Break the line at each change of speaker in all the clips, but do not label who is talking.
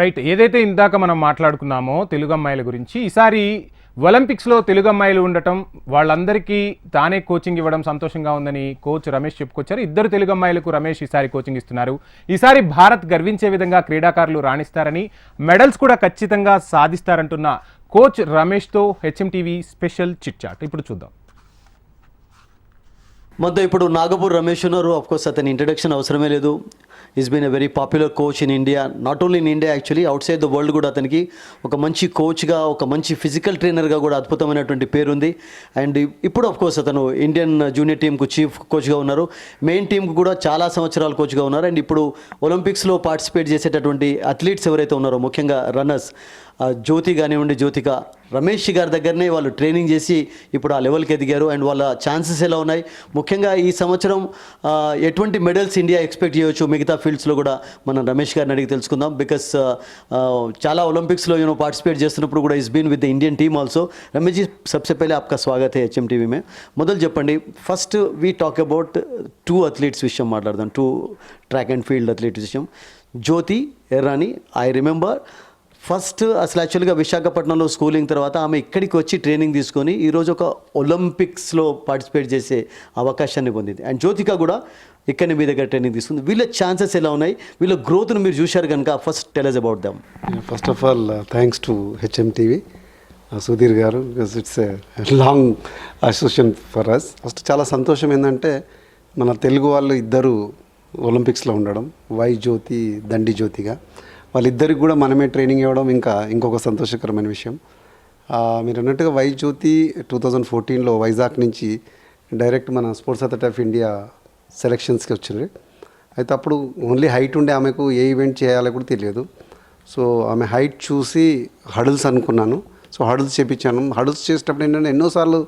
Right ఏదైతే ఇందాక మనం మాట్లాడుకున్నామో తెలుగు అమ్మాయిల గురించి ఈసారి ఒలింపిక్స్లో తెలుగు అమ్మాయిలు ఉండటం వాళ్ళందరికీ తానే కోచింగ్ ఇవ్వడం సంతోషంగా ఉందని కోచ్ రమేష్ చెప్పుకొచ్చారు. ఇద్దరు తెలుగు అమ్మాయిలకు రమేష్ ఈసారి కోచింగ్ ఇస్తున్నారు. ఈసారి భారత్ గర్వించే విధంగా క్రీడాకారులు రాణిస్తారని మెడల్స్ కూడా ఖచ్చితంగా సాధిస్తారంటున్న కోచ్ రమేష్తో HM TV special chit chat ఇప్పుడు చూద్దాం.
మనతో ఇప్పుడు నాగపూర్ రమేష్ ఉన్నారు. ఆఫ్ కోర్స్ అతని ఇంట్రడక్షన్ అవసరమే లేదు. Is been a very popular coach in India not only in India actually outside the world కూడా అతనికి ఒక మంచి కోచ్గా ఒక మంచి ఫిజికల్ ట్రైనర్గా కూడా అద్భుతమైనటువంటి పేరుంది. అండ్ ఇప్పుడు ఆఫ్ కోర్స్ అతను ఇండియన్ జూనియర్ టీంకు చీఫ్ కోచ్గా ఉన్నారు. మెయిన్ టీంకు కూడా చాలా సంవత్సరాలు కోచ్గా ఉన్నారు. అండ్ ఇప్పుడు ఒలింపిక్స్లో పార్టిసిపేట్ చేసేటటువంటి అథ్లీట్స్ ఎవరైతే ఉన్నారో ముఖ్యంగా రన్నర్స్ జ్యోతి కానివ్వండి జ్యోతిక రమేష్ గారి దగ్గరనే వాళ్ళు ట్రైనింగ్ చేసి ఇప్పుడు ఆ లెవెల్కి ఎదిగారు అండ్ వాళ్ళ ఛాన్సెస్ ఎలా ఉన్నాయి? ముఖ్యంగా ఈ సంవత్సరం ఎటువంటి మెడల్స్ ఇండియా ఎక్స్పెక్ట్ చేయవచ్చు మిగతా ఫీల్డ్స్లో కూడా మనం రమేష్ గారిని అడిగి తెలుసుకుందాం. బికాస్ చాలా ఒలింపిక్స్లో యూనో పార్టిసిపేట్ చేస్తున్నప్పుడు కూడా is been with the Indian team also Ramesh ji Sabse పేలే ఆప్కా స్వాగత్ హెచ్ఎం టీవీ మే. మొదలు చెప్పండి. First we talk about two athletes విషయం మాట్లాడదాం. Two track and field athletes విషయం. Jyothi Yarraji I remember first అసలు యాక్చువల్గా విశాఖపట్నంలో స్కూలింగ్ తర్వాత ఆమె ఇక్కడికి వచ్చి ట్రైనింగ్ తీసుకొని ఈరోజు ఒక ఒలింపిక్స్లో పార్టిసిపేట్ చేసే అవకాశాన్ని పొందింది. అండ్ జ్యోతిక కూడా ఇక్కడ మీ దగ్గర ట్రైనింగ్ తీసుకుంది. వీళ్ళ ఛాన్సెస్ ఎలా ఉన్నాయి? వీళ్ళ గ్రోత్ను మీరు చూశారు కనుక first tell us about them
first of all thanks to HM TV Sudheer గారు because it's a long association for us first చాలా సంతోషం ఏంటంటే మన తెలుగు వాళ్ళు ఇద్దరు ఒలింపిక్స్లో ఉండడం వై జ్యోతి దండి జ్యోతిగా. వాళ్ళిద్దరికి కూడా మనమే ట్రైనింగ్ ఇవ్వడం ఇంకా ఇంకొక సంతోషకరమైన విషయం. మీరు అన్నట్టుగా వై జ్యోతి టూ థౌజండ్ ఫోర్టీన్లో వైజాగ్ నుంచి డైరెక్ట్ మన స్పోర్ట్స్ అథారిటీ ఆఫ్ ఇండియా సెలక్షన్స్కి వచ్చింది. అయితే అప్పుడు ఓన్లీ హైట్ ఉండే ఆమెకు ఏ ఈవెంట్ చేయాలో కూడా తెలియదు. సో ఆమె హైట్ చూసి హడల్స్ అనుకున్నాను. So hurdles చేపించాను. హడల్స్ చేసేటప్పుడు ఏంటంటే ఎన్నోసార్లు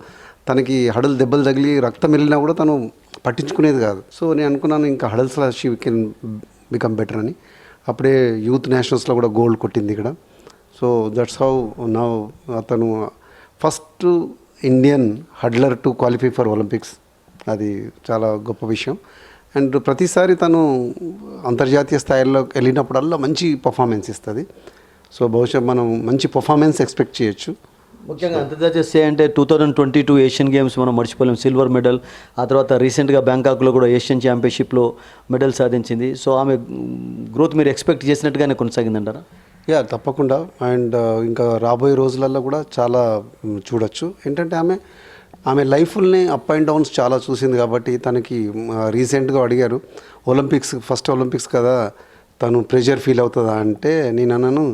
తనకి హడల్ దెబ్బలు తగిలి రక్తం వెళ్ళినా కూడా తను పట్టించుకునేది కాదు. సో నేను అనుకున్నాను ఇంకా హడల్స్లో షీ కెన్ బికమ్ బెటర్ అని. అప్పుడే యూత్ నేషనల్స్లో కూడా గోల్డ్ కొట్టింది ఇక్కడ. సో దట్స్ హౌ నా అతను first Indian hurdler to qualify for Olympics అది చాలా గొప్ప విషయం. అండ్ ప్రతిసారి తను అంతర్జాతీయ స్థాయిలో వెళ్ళినప్పుడల్లా మంచి పర్ఫార్మెన్స్ ఇస్తుంది. సో బహుశా మనం మంచి పర్ఫార్మెన్స్ ఎక్స్పెక్ట్ చేయొచ్చు.
ముఖ్యంగా అంతర్జాతీయ స్థాయి అంటే two thousand twenty two Asian Games మనం మర్చిపోలేం. సిల్వర్ మెడల్ ఆ తర్వాత రీసెంట్గా బ్యాంకాక్లో కూడా ఏషియన్ ఛాంపియన్షిప్లో మెడల్ సాధించింది. సో ఆమె గ్రోత్ మీరు ఎక్స్పెక్ట్ చేసినట్టుగానే కొనసాగిందంటారా?
యా తప్పకుండా. అండ్ uh, ఇంకా రాబోయే రోజులలో కూడా చాలా చూడొచ్చు. ఏంటంటే ఆమె ఆమె లైఫ్ని అప్ అండ్ డౌన్స్ చాలా చూసింది కాబట్టి తనకి రీసెంట్గా అడిగారు. ఒలింపిక్స్ ఫస్ట్ ఒలింపిక్స్ కదా తను ప్రెషర్ ఫీల్ అవుతుందా అంటే నేను అన్నాను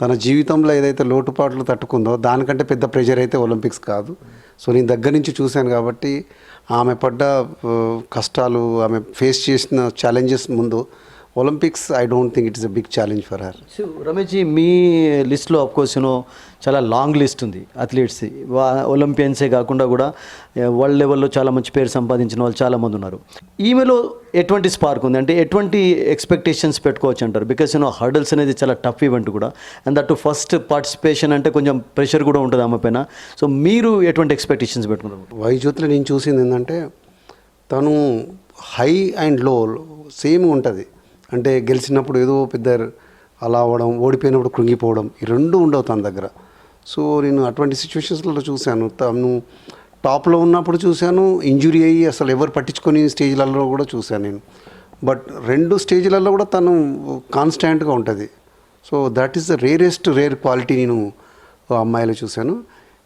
తన జీవితంలో ఏదైతే లోటుపాట్లు తట్టుకుందో దానికంటే పెద్ద ప్రెషర్ అయితే ఒలింపిక్స్ కాదు. సో నేను దగ్గర నుంచి చూశాను కాబట్టి ఆమె పడ్డ కష్టాలు ఆమె ఫేస్ చేసిన ఛాలెంజెస్ ముందు Olympics I don't think it is a big challenge for her
so Ramesh ji మీ లిస్ట్లో కోర్స్ యూనో చాలా లాంగ్ లిస్ట్ ఉంది అథ్లీట్స్ ఒలింపియన్సే కాకుండా కూడా వరల్డ్ లెవెల్లో చాలా మంచి పేరు సంపాదించిన వాళ్ళు చాలామంది ఉన్నారు. ఈమెలో ఎటువంటి స్పార్క్ ఉంది? అంటే ఎటువంటి ఎక్స్పెక్టేషన్స్ పెట్టుకోవచ్చు అంటారు? బికాస్ యూనో హర్డల్స్ అనేది చాలా టఫ్ ఈవెంట్ కూడా. అండ్ దట్ ఫస్ట్ పార్టిసిపేషన్ అంటే కొంచెం ప్రెషర్ కూడా ఉంటుంది ఆమె పైన. సో మీరు ఎటువంటి ఎక్స్పెక్టేషన్స్ పెట్టుకుంటారు?
వైజ్యోతిలో నేను చూసింది ఏంటంటే తను హై అండ్లో సేమ్ ఉంటుంది. అంటే గెలిచినప్పుడు ఏదో పెద్ద అలా అవ్వడం ఓడిపోయినప్పుడు కృంగిపోవడం ఈ రెండు ఉండవు తన దగ్గర. సో నేను అటువంటి సిచ్యువేషన్స్లో చూశాను. తను టాప్లో ఉన్నప్పుడు చూశాను ఇంజురీ అయ్యి అసలు ఎవరు పట్టించుకొని స్టేజ్లలో కూడా చూశాను నేను. బట్ రెండు స్టేజ్లలో కూడా తను కాన్స్టాంట్గా ఉంటుంది. So that is the rarest rare quality నేను అమ్మాయిలో చూశాను.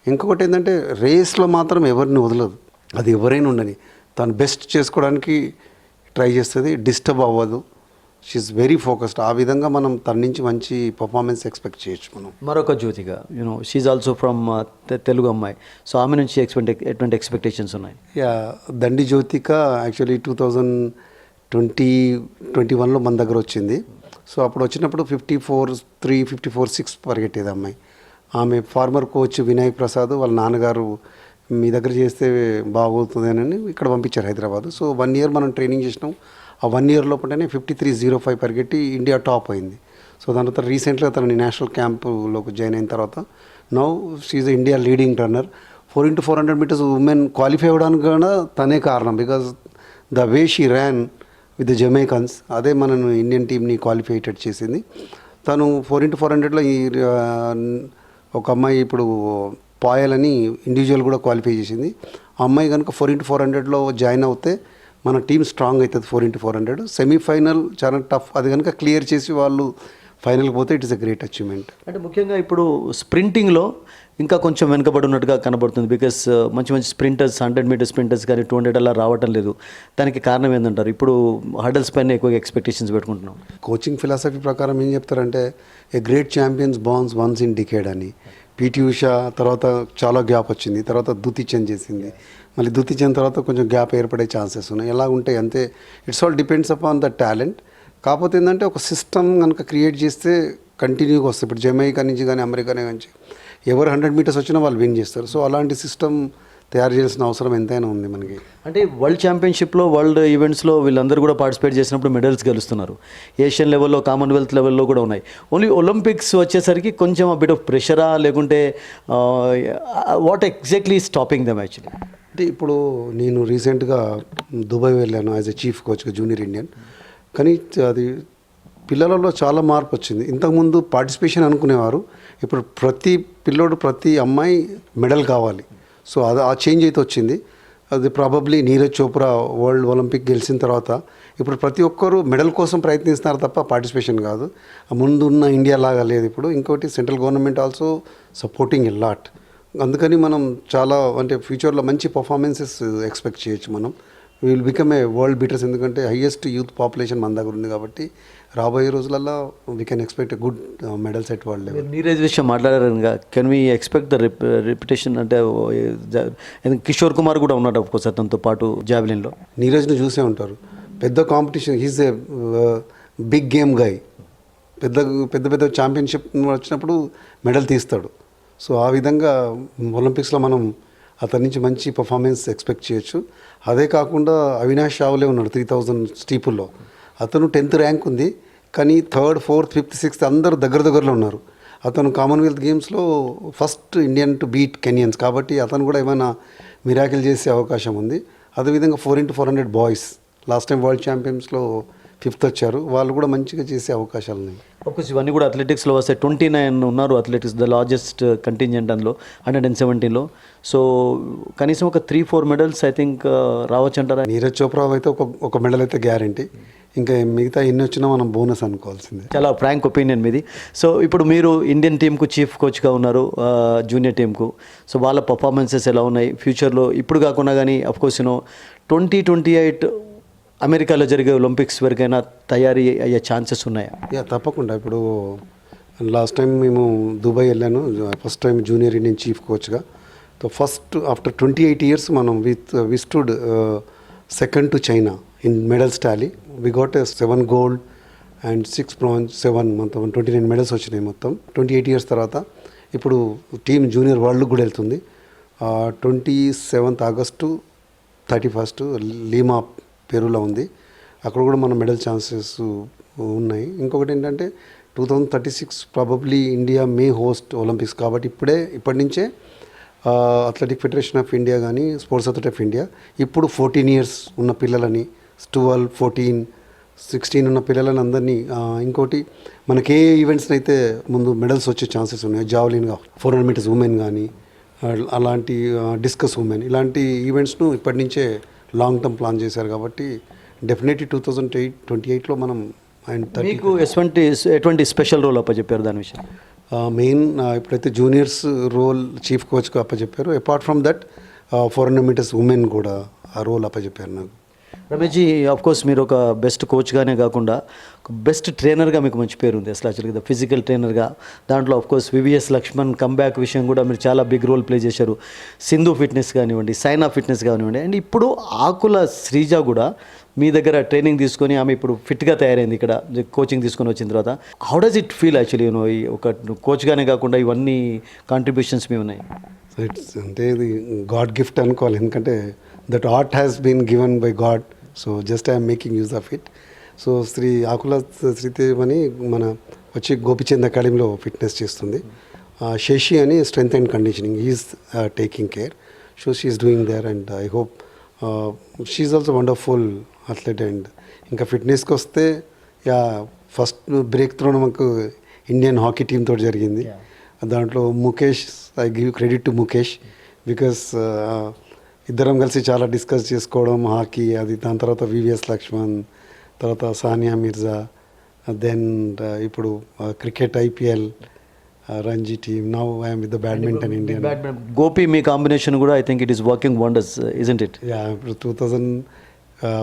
ఇంకొకటి ఏంటంటే రేస్లో మాత్రం ఎవరిని వదలదు. అది ఎవరైనా ఉండని. తను బెస్ట్ చేసుకోవడానికి ట్రై చేస్తుంది డిస్టర్బ్ అవ్వదు. షీఈ్ వెరీ ఫోకస్డ్ ఆ విధంగా మనం తన నుంచి మంచి పర్ఫార్మెన్స్ ఎక్స్పెక్ట్ చేయొచ్చు మనం.
మరొక జ్యోతిగా you know she's also from Telugu అమ్మాయి. సో ఆమె నుంచి ఎక్స్పెక్ట్ ఎటువంటి ఎక్స్పెక్టేషన్స్ ఉన్నాయి?
యా దండి Jyothika actually two thousand twenty twenty వన్లో మన దగ్గర వచ్చింది. సో అప్పుడు వచ్చినప్పుడు fifty four three fifty four six పరిగెట్టేది అమ్మాయి. ఆమె ఫార్మర్ కోచ్ వినయ్ ప్రసాద్ వాళ్ళ నాన్నగారు మీ దగ్గర చేస్తే బాగవుతుంది అని ఇక్కడ పంపించారు హైదరాబాద్. సో వన్ ఇయర్ మనం ట్రైనింగ్ చేసినాం. ఆ వన్ ఇయర్ లోపలనే ఫిఫ్టీ త్రీ జీరో ఫైవ్ పరిగెట్టి ఇండియా టాప్ అయింది. సో దాని తర్వాత రీసెంట్గా తనని నేషనల్ క్యాంపులోకి జాయిన్ అయిన తర్వాత now she's India leading runner four into four hundred metres women qualify అవ్వడానికి కూడా తనే కారణం because the way she ran with the Jamaicans అదే మనను ఇండియన్ టీమ్ని క్వాలిఫైటెడ్ చేసింది. తను ఫోర్ ఇంటూ ఫోర్ హండ్రెడ్లో ఈ ఒక అమ్మాయి ఇప్పుడు పాయల్ అని ఇండివిజువల్ కూడా క్వాలిఫై చేసింది. ఆ అమ్మాయి కనుక ఫోర్ ఇంటూ ఫోర్ హండ్రెడ్లో జాయిన్ అవుతే మన టీం స్ట్రాంగ్ అవుతుంది four into four hundred. Semi-final చాలా టఫ్. అది కనుక క్లియర్ చేసి వాళ్ళు ఫైనల్కి పోతే it is a great achievement.
అంటే ముఖ్యంగా ఇప్పుడు స్ప్రింటింగ్లో ఇంకా కొంచెం వెనుకబడి ఉన్నట్టుగా కనబడుతుంది బికాస్ మంచి మంచి స్ప్రింటర్స్ హండ్రెడ్ మీటర్ స్ప్రింటర్స్ కానీ టూ హండ్రెడ్ అలా రావటం లేదు. దానికి కారణం ఏంటంటారు ఇప్పుడు హర్డల్స్ పైన ఎక్కువగా ఎక్స్పెక్టేషన్స్ పెట్టుకుంటున్నాం.
కోచింగ్ ఫిలాసఫీ ప్రకారం ఏం చెప్తారంటే ఏ గ్రేట్ ఛాంపియన్స్ బాన్స్ వన్స్ ఇన్ డికేడ్ అని. పిటి ఉషా తర్వాత చాలా గ్యాప్ వచ్చింది. తర్వాత దుతి చంద్ చేసింది. మళ్ళీ దుతి చెందిన తర్వాత కొంచెం గ్యాప్ ఏర్పడే ఛాన్సెస్ ఉన్నాయి. ఎలా ఉంటాయి అంతే. It's all depends upon the talent కాకపోతే ఏంటంటే ఒక సిస్టమ్ కనుక క్రియేట్ చేస్తే కంటిన్యూగా వస్తుంది. ఇప్పుడు జమైకా నుంచి కానీ అమెరికా నుంచి ఎవరు హండ్రెడ్ మీటర్స్ వచ్చినా వాళ్ళు విన్ చేస్తారు. సో అలాంటి సిస్టమ్ తయారు చేయాల్సిన అవసరం ఎంతైనా ఉంది మనకి.
అంటే వరల్డ్ ఛాంపియన్షిప్లో వరల్డ్ ఈవెంట్స్లో వీళ్ళందరూ కూడా పార్టిసిపేట్ చేసినప్పుడు మెడల్స్ గెలుస్తున్నారు. ఏషియన్ లెవెల్లో కామన్వెల్త్ లెవెల్లో కూడా ఉన్నాయి. ఓన్లీ ఒలింపిక్స్ వచ్చేసరికి కొంచెం బిట్ ఆఫ్ ప్రెషరా లేకుంటే what exactly stopping them actually
అంటే ఇప్పుడు నేను రీసెంట్గా దుబాయ్ వెళ్ళాను యాజ్ ఎ చీఫ్ కోచ్గా జూనియర్ ఇండియన్. కానీ అది పిల్లలలో చాలా మార్పు వచ్చింది. ఇంతకుముందు పార్టిసిపేషన్ అనుకునేవారు. ఇప్పుడు ప్రతి పిల్లోడు ప్రతి అమ్మాయి మెడల్ కావాలి. సో అది ఆ చేంజ్ అయితే వచ్చింది. అది probably Neeraj Chopra world olympic గెలిచిన తర్వాత ఇప్పుడు ప్రతి ఒక్కరు మెడల్ కోసం ప్రయత్నిస్తున్నారు తప్ప పార్టిసిపేషన్ కాదు. ముందున్న ఇండియా లాగా లేదు ఇప్పుడు. ఇంకోటి central government also supporting a lot. అందుకని మనం చాలా అంటే ఫ్యూచర్లో మంచి పర్ఫార్మెన్సెస్ ఎక్స్పెక్ట్ చేయొచ్చు మనం. Will become a world beaters ఎందుకంటే హైయెస్ట్ యూత్ పాపులేషన్ మన దగ్గర ఉంది కాబట్టి రాబోయే రోజులలో we can expect good medals at world level
Neeraj విషయం మాట్లాడారు can we expect the repetition అంటే కిషోర్ కుమార్ కూడా ఉన్నాడు అఫ్కోర్స్ అతనితో పాటు జావెలిన్లో.
నీరజ్ని చూసే ఉంటారు. పెద్ద competition he's a big game guy పెద్ద పెద్ద పెద్ద ఛాంపియన్షిప్ వచ్చినప్పుడు మెడల్ తీస్తాడు. సో ఆ విధంగా ఒలింపిక్స్లో మనం అతని నుంచి మంచి పర్ఫార్మెన్స్ ఎక్స్పెక్ట్ చేయొచ్చు. అదే కాకుండా అవినాష్ షావులే ఉన్నాడు త్రీ థౌజండ్ స్టీపుల్లో అతను టెన్త్ ర్యాంక్ ఉంది కానీ థర్డ్ ఫోర్త్ ఫిఫ్త్ సిక్స్త్ అందరు దగ్గర దగ్గరలో ఉన్నారు. అతను కామన్వెల్త్ గేమ్స్లో first Indian to beat Kenyans కాబట్టి అతను కూడా ఏమైనా మిరాకిల్ చేసే అవకాశం ఉంది. అదేవిధంగా four into four hundred boys last time world ఛాంపియన్స్లో fifth వచ్చారు. వాళ్ళు కూడా మంచిగా చేసే అవకాశాలు ఉన్నాయి.
అఫ్కోర్స్ ఇవన్నీ కూడా అథ్లెటిక్స్లో వస్తే ట్వంటీ నైన్ ఉన్నారు అథ్లెటిక్స్ ద లార్జెస్ట్ కంటింజెంట్ అందులో హండ్రెడ్ అండ్ సెవెంటీన్లో సో కనీసం ఒక three four medals I think రావచ్చు అంటారా?
నీరజ్ చోప్రా అయితే ఒక ఒక మెడల్ అయితే గ్యారంటీ. ఇంకా మిగతా ఎన్ని వచ్చినా మనం బోనస్ అనుకోవాల్సిందే.
చాలా ఫ్రాంక్ ఒపీనియన్ మీది. సో ఇప్పుడు మీరు ఇండియన్ టీంకు చీఫ్ కోచ్గా ఉన్నారు జూనియర్ టీంకు సో వాళ్ళ పర్ఫార్మెన్సెస్ ఎలా ఉన్నాయి? ఫ్యూచర్లో ఇప్పుడు కాకుండా కానీ of course you know twenty twenty eight అమెరికాలో జరిగే ఒలింపిక్స్ వరకైనా తయారీ అయ్యే ఛాన్సెస్ ఉన్నాయా?
యా తప్పకుండా. ఇప్పుడు లాస్ట్ టైం మేము దుబాయ్ వెళ్ళాను. First time junior Indian chief కోచ్గా. So first after twenty eight years మనం with we stood second to China in medals tally. We got seven gold and six bronze seven మొత్తం twenty nine medals వచ్చినాయి మొత్తం. Twenty eight years తర్వాత ఇప్పుడు team junior world కూడా వెళ్తుంది. Twenty seventh August thirty first Lima పేరులో ఉంది. అక్కడ కూడా మన మెడల్ ఛాన్సెస్ ఉన్నాయి. ఇంకొకటి ఏంటంటే two thousand thirty six probably India may host Olympics కాబట్టి ఇప్పుడే ఇప్పటి నుంచే అథ్లెటిక్ ఫెడరేషన్ ఆఫ్ ఇండియా కానీ స్పోర్ట్స్ అథారిటీ ఆఫ్ ఇండియా ఇప్పుడు ఫోర్టీన్ ఇయర్స్ ఉన్న పిల్లలని ట్వెల్వ్ ఫోర్టీన్ సిక్స్టీన్ ఉన్న పిల్లలని అందరినీ ఇంకోటి మనకి ఏ ఈవెంట్స్ని అయితే ముందు మెడల్స్ వచ్చే ఛాన్సెస్ ఉన్నాయి. జావలిన్గా ఫోర్ హండ్రెడ్ మీటర్స్ ఉమెన్ కానీ అలాంటి డిస్కస్ ఉమెన్ ఇలాంటి ఈవెంట్స్ను ఇప్పటి నుంచే లాంగ్ టర్మ్ ప్లాన్ చేశారు కాబట్టి definitely two thousand eight twenty ఎయిట్లో మనం అండ్
మీకు ఎటువంటి ఎటువంటి స్పెషల్ రోల్ అప్పచెప్పారు దాని విషయం.
మెయిన్ ఇప్పుడైతే జూనియర్స్ రోల్ చీఫ్ కోచ్గా అప్పచెప్పారు. Apart from that four hundred meters women కూడా ఆ రోల్ అప్పచెప్పారు నాకు.
రమేష్జీ ఆఫ్ కోర్స్ మీరు ఒక బెస్ట్ కోచ్గానే కాకుండా బెస్ట్ ట్రైనర్గా మీకు మంచి పేరు ఉంది. అసలు యాక్చువల్గా ఫిజికల్ ట్రైనర్గా దాంట్లో of course VVS Laxman comeback విషయం కూడా మీరు చాలా బిగ్ రోల్ ప్లే చేశారు. సింధు ఫిట్నెస్ కానివ్వండి సైనా ఫిట్నెస్ కానివ్వండి అండ్ ఇప్పుడు ఆకుల శ్రీజ కూడా మీ దగ్గర ట్రైనింగ్ తీసుకొని ఆమె ఇప్పుడు ఫిట్గా తయారైంది ఇక్కడ కోచింగ్ తీసుకొని వచ్చిన తర్వాత. How does it feel actually you know ఈ ఒక కోచ్గానే కాకుండా ఇవన్నీ కాంట్రిబ్యూషన్స్ మీ ఉన్నాయి?
ఇట్స్ అంటే ఇది గాడ్ గిఫ్ట్ అనుకోవాలి. ఎందుకంటే that art has been given by god so just I'm making use of it so Shri Akula Sridev అని మన వచ్చి గోపిచంద్ అకాడమీలో ఫిట్నెస్ చేస్తుంది. శశి అని strength and conditioning is taking care so she's doing there and I hope she's also wonderful athlete and ఇంకా ఫిట్నెస్కి వస్తే yeah first breakthrough మాకు ఇండియన్ హాకీ టీమ్ తోటి జరిగింది. దాంట్లో Mukesh I give credit to Mukesh because ఇద్దరం కలిసి చాలా డిస్కస్ చేసుకోవడం హాకీ అది దాని తర్వాత వివిఎస్ లక్ష్మణ్ తర్వాత సానియా మిర్జా దెన్ ఇప్పుడు cricket IPL Ranji team. Now I'm with the badminton Indian
Gopi me combination కూడా I think it is working wonders isn't it
yeah ఇప్పుడు టూ థౌజండ్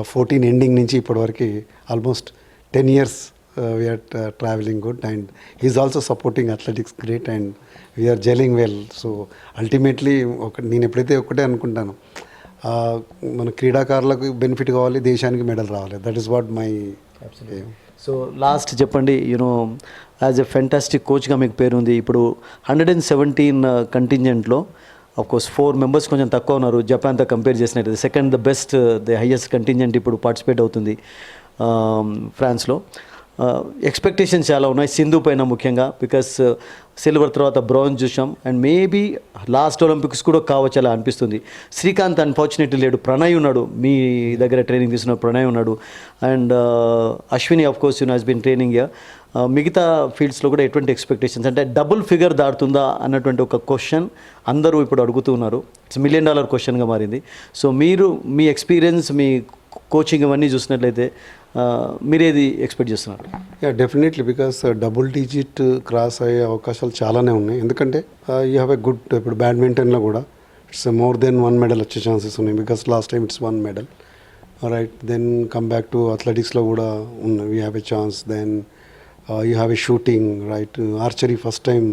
ఫోర్టీన్ ఎండింగ్ నుంచి ఇప్పటివరకు almost ten years we're travelling good and he's also supporting athletics great and we're gelling well so ultimately ఒక నేను ఎప్పుడైతే ఒకటే అనుకుంటాను uh, మన క్రీడాకారులకు బెనిఫిట్ కావాలి దేశానికి మెడల్ రావాలి. That is what my
so last చెప్పండి you know as a fantastic కోచ్గా మీకు పేరు ఉంది ఇప్పుడు హండ్రెడ్ అండ్ సెవెంటీన్ కంటింజెంట్లో కోర్స్ ఫోర్ మెంబర్స్ కొంచెం తక్కువ ఉన్నారు. జపాన్తో కంపేర్ చేసినట్టు second the best the highest contingent ఇప్పుడు పార్టిసిపేట్ అవుతుంది ఫ్రాన్స్లో ఎక్స్పెక్టేషన్స్ చాలా ఉన్నాయి. సింధు పైన ముఖ్యంగా బికాస్ సిల్వర్ uh, తర్వాత బ్రాంజ్ చూసాం. అండ్ మేబీ లాస్ట్ ఒలింపిక్స్ కూడా కావచ్చు అలా అనిపిస్తుంది. శ్రీకాంత్ అన్ఫార్చునేట్లీ లేడు. ప్రణయ్ ఉన్నాడు. మీ దగ్గర ట్రైనింగ్ తీసుకున్న ప్రణయ్ ఉన్నాడు. And uh, Ashwini of course you know has been training మిగతా ఫీల్డ్స్లో కూడా ఎటువంటి ఎక్స్పెక్టేషన్స్ అంటే డబుల్ ఫిగర్ దాడుతుందా అన్నటువంటి ఒక క్వశ్చన్ అందరూ ఇప్పుడు అడుగుతున్నారు ఇట్స్ మిలియన్ డాలర్ క్వశ్చన్గా మారింది. సో మీరు మీ ఎక్స్పీరియన్స్ మీ కోచింగ్ ఇవన్నీ చూసినట్లయితే మీరేది ఎక్స్పెక్ట్ చేస్తున్నారు?
Yeah definitely because double digit cross అయ్యే అవకాశాలు చాలానే ఉన్నాయి. ఎందుకంటే యూ హ్యావ్ ఎ గుడ్ ఇప్పుడు బ్యాడ్మింటన్లో కూడా it's more than one medal వచ్చే ఛాన్సెస్ ఉన్నాయి. Because last time it's one medal right then come back to అథ్లెటిక్స్లో కూడా ఉన్నాయి we have a chance then you have a shooting right archery first time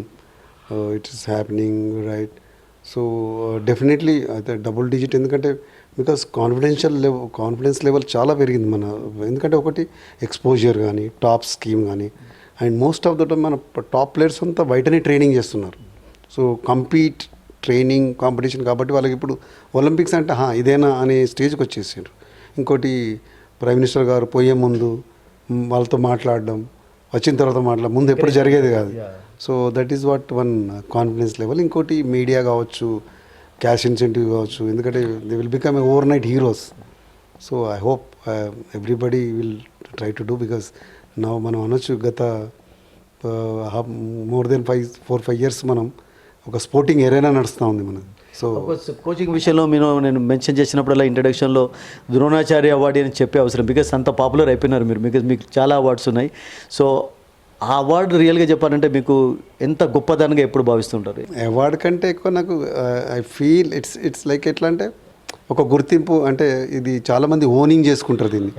it is happening right so definitely అయితే double digit ఎందుకంటే because confidential level confidence level చాలా పెరిగింది మన ఎందుకంటే ఒకటి exposure కానీ టాప్ స్కీమ్ కానీ and most of the time మన టాప్ ప్లేయర్స్ అంతా బయటనే ట్రైనింగ్ చేస్తున్నారు. సో కంపీట్ ట్రైనింగ్ కాంపిటీషన్ కాబట్టి వాళ్ళకి ఇప్పుడు ఒలింపిక్స్ అంటే "హా, ఇదేనా? అనే స్టేజ్కి వచ్చేసారు ఇంకోటి ప్రైమ్ మినిస్టర్ గారు పోయే ముందు వాళ్ళతో మాట్లాడడం వచ్చిన తర్వాత మాట్లాడ ముందు ఎప్పుడు జరిగేది కాదు. So that is what one confidence level ఇంకోటి మీడియా కావచ్చు క్యాష్ ఇన్సెంటివ్ కావచ్చు ఎందుకంటే they will become a overnight heroes so I hope everybody will try to do because నా మనం అనొచ్చు గత more than five four five years మనం ఒక స్పోర్టింగ్ ఏరైనా నడుస్తూ ఉంది మనది. సో
కోచింగ్ విషయంలో మీరు నేను మెన్షన్ చేసినప్పుడల్లా ఇంట్రడక్షన్లో ద్రోణాచార్య అవార్డు అని చెప్పే అవసరం బికాస్ అంత పాపులర్ అయిపోయినారు మీరు బికాస్ మీకు చాలా అవార్డ్స్ ఉన్నాయి. సో ఆ అవార్డు రియల్గా చెప్పాలంటే మీకు ఎంత గొప్పదనంగా ఎప్పుడు భావిస్తుంటారు?
అవార్డు కంటే ఎక్కువ నాకు I feel it's it's like ఎట్లా అంటే ఒక గుర్తింపు అంటే ఇది చాలామంది ఓనింగ్ చేసుకుంటారు దీన్ని.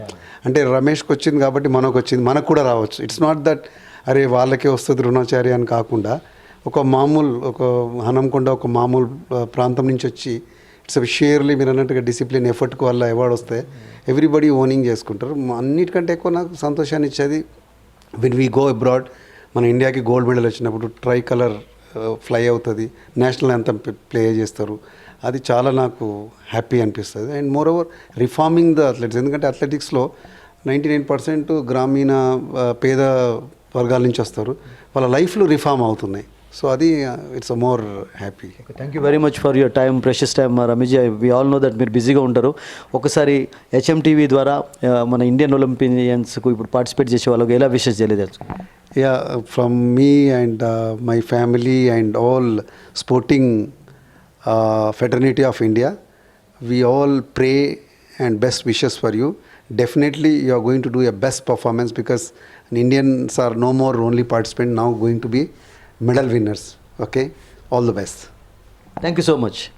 అంటే రమేష్కి వచ్చింది కాబట్టి మనకు వచ్చింది మనకు కూడా రావచ్చు. ఇట్స్ నాట్ దట్ అరే వాళ్ళకే వస్తుంది రుణాచారి అని కాకుండా ఒక మామూలు ఒక హనంకొండ ఒక మామూలు ప్రాంతం నుంచి వచ్చి ఇట్స్ షేర్లీ మీరు అన్నట్టుగా డిసిప్లిన్ ఎఫర్ట్కి వల్ల అవార్డు వస్తే ఎవ్రీబడి ఓనింగ్ చేసుకుంటారు. అన్నిటికంటే ఎక్కువ నాకు సంతోషాన్ని ఇచ్చేది విన్ వీ గో అబ్రాడ్ మన ఇండియాకి గోల్డ్ మెడల్ వచ్చినప్పుడు ట్రై కలర్ ఫ్లై అవుతుంది. నేషనల్ అంతం ప్లే చేస్తారు. అది చాలా నాకు హ్యాపీ అనిపిస్తుంది. And moreover reforming the athletics ఎందుకంటే అథ్లెటిక్స్లో నైంటీ నైన్ పర్సెంట్ గ్రామీణ uh, పేద వర్గాల నుంచి వస్తారు. వాళ్ళ లైఫ్లు రిఫార్మ్ అవుతున్నాయి. సో అది it's a more happy
thank you very much for your time precious time Ramesh we all know that మీరు బిజీగా ఉంటారు. ఒకసారి హెచ్ఎం టీవీ ద్వారా uh, మన ఇండియన్ ఒలింపియన్స్కు ఇప్పుడు పార్టిసిపేట్ చేసే వాళ్ళకి ఎలా విషయం తెలియదు
yeah from me and my family and all sporting fraternity of India we all pray and best wishes for you definitely you are going to do a best performance because Indians are no more only participant now going to be medal winners. Okay, all the best.
Thank you so much.